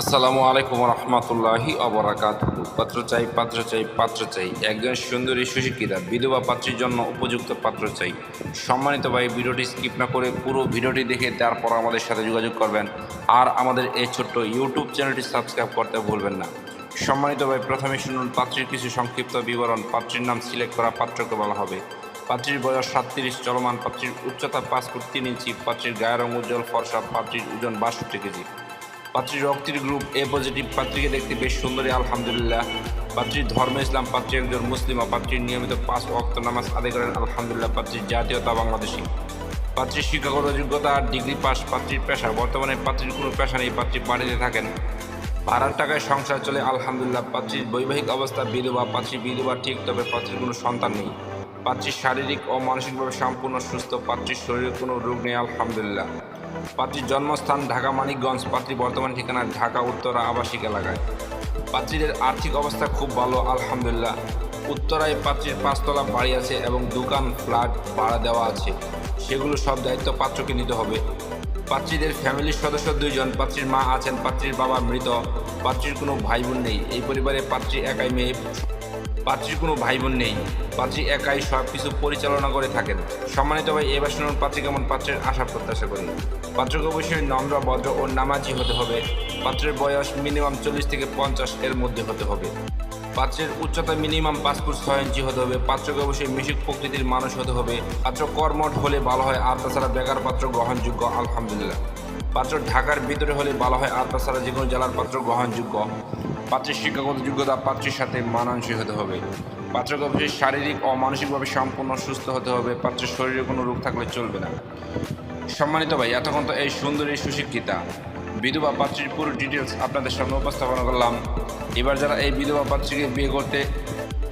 আসসালামু আলাইকুম রহমতুল্লাহি অবরাকাত পাত্র চাই পাত্র চাই পাত্র চাই একজন সুন্দরী সুশিক্ষিতা, বিধবা পাত্রীর জন্য উপযুক্ত পাত্র চাই সম্মানিত ভাই, ভিডিওটি স্কিপ না করে পুরো ভিডিওটি দেখে তারপর আমাদের সাথে যোগাযোগ করবেন। আর আমাদের এই ছোট্ট ইউটিউব চ্যানেলটি সাবস্ক্রাইব করতে ভুলবেন না। সম্মানিত ভাই, প্রথমে শুনুন, পাত্রীর কিছু সংক্ষিপ্ত বিবরণ। পাত্রীর নাম সিলেক্ট করা পাত্রকে বলা হবে। পাত্রীর বয়স সাতত্রিশ, চলমান পাত্রীর উচ্চতা পাঁচ ফুট তিন ইঞ্চি, পাত্রীর গায়ের রং উজ্জ্বল, ফর্সা, পাত্রীর ওজন বাষট্টি কেজি। পাত্রীর রক্তের গ্রুপ এ পজিটিভ পাত্রীকে দেখতে বেশ সুন্দরী, আলহামদুলিল্লাহ। পাত্রীর ধর্ম ইসলাম, পাত্রী একজন মুসলিমা পাত্রীর নিয়মিত পাঁচ অক্ত নামাজ আদায় করেন। আলহামদুলিল্লাহ পাত্রীর জাতীয়তা বাংলাদেশি। পাত্রীর শিক্ষাগত যোগ্যতা, ডিগ্রি পাস, পাত্রীর পেশা বর্তমানে পাত্রীর কোনো পেশা নেই, পাত্রী বাড়িতে থাকেন। ভাড়ার টাকায় সংসার চলে, আলহামদুলিল্লাহ। পাত্রীর বৈবাহিক অবস্থা বিধবা, পাত্রী বিধবা ঠিক, তবে পাত্রীর কোনো সন্তান নেই। পাত্রীর শারীরিক ও মানসিকভাবে সম্পূর্ণ সুস্থ, পাত্রীর শরীরে কোনো রোগ নেই, আলহামদুলিল্লাহ। পাত্রীর জন্মস্থান ঢাকা মানিকগঞ্জ পাত্রী বর্তমান ঠিকানা ঢাকা উত্তরা আবাসিক এলাকায়। পাত্রীদের আর্থিক অবস্থা খুব ভালো, আলহামদুলিল্লাহ। উত্তরায় পাত্রীর পাঁচতলা বাড়ি আছে এবং দোকান, ফ্ল্যাট ভাড়া দেওয়া আছে। সেগুলো সব দায়িত্ব পাত্রকে নিতে হবে। পাত্রীদের ফ্যামিলির সদস্য দুইজন, পাত্রীর মা আছেন, পাত্রীর বাবা মৃত, পাত্রীর কোনো ভাই বোন নেই। এই পরিবারে পাত্রী একাই মেয়ে। পাত্রীর কোনো ভাই বোন নেই। পাত্রী একাই সব কিছু পরিচালনা করে থাকেন। সম্মানিত ভাই, এবার শুনুন পাত্রী কেমন পাত্রের আশা প্রত্যাশা করি। পাত্রকে অবশ্যই নম্র, ভদ্র ও নামাজি হতে হবে। পাত্রের বয়স মিনিমাম চল্লিশ থেকে পঞ্চাশ এর মধ্যে হতে হবে। পাত্রের উচ্চতা মিনিমাম পাঁচ ফুট ছয় ইঞ্চি হতে হবে। পাত্রকে অবশ্যই মিশুক প্রকৃতির মানুষ হতে হবে। পাত্র কর্মঠ হলে ভালো হয়। আর তাছাড়া বেকার পাত্র গ্রহণযোগ্য, আলহামদুলিল্লাহ। পাত্র ঢাকার ভিতরে হলে ভালো হয়। আর তাছাড়া যে কোনো জেলার পাত্র গ্রহণযোগ্য। পাত্রের শিক্ষাগত যোগ্যতা পাত্রের সাথে মানানসই হতে হবে। পাত্রকে অবশ্যই শারীরিক ও মানসিকভাবে সম্পূর্ণ সুস্থ হতে হবে। পাত্রের শরীরে কোনো রোগ থাকলে চলবে না। সম্মানিত ভাই, এতক্ষণ তো এই সুন্দরী সুশিক্ষিতা। বিধবা পাত্রীর পুরো ডিটেলস আপনাদের সামনে উপস্থাপনা করলাম। এবার যারা এই বিধবা পাত্রীকে বিয়ে করতে